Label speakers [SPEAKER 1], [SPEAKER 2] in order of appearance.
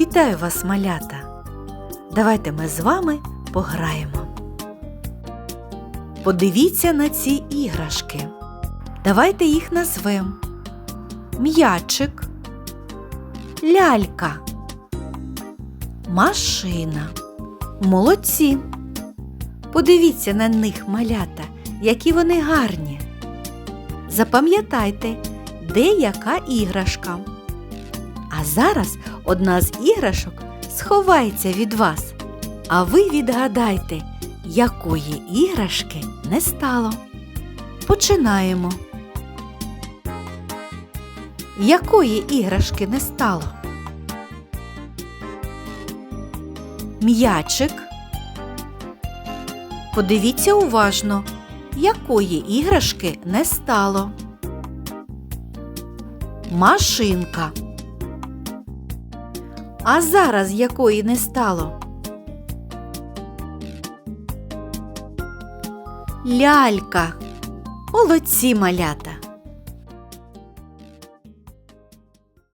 [SPEAKER 1] Вітаю вас, малята! Давайте ми з вами пограємо. Подивіться на ці іграшки. Давайте їх назвемо. М'ячик, лялька, машина. Молодці. Подивіться на них, малята, які вони гарні. Запам'ятайте, де яка іграшка. Зараз одна з іграшок сховається від вас. А ви відгадайте, якої іграшки не стало. Починаємо. Якої іграшки не стало? М'ячик. Подивіться уважно, якої іграшки не стало. Машинка. А зараз якої не стало? Лялька. Молодці малята.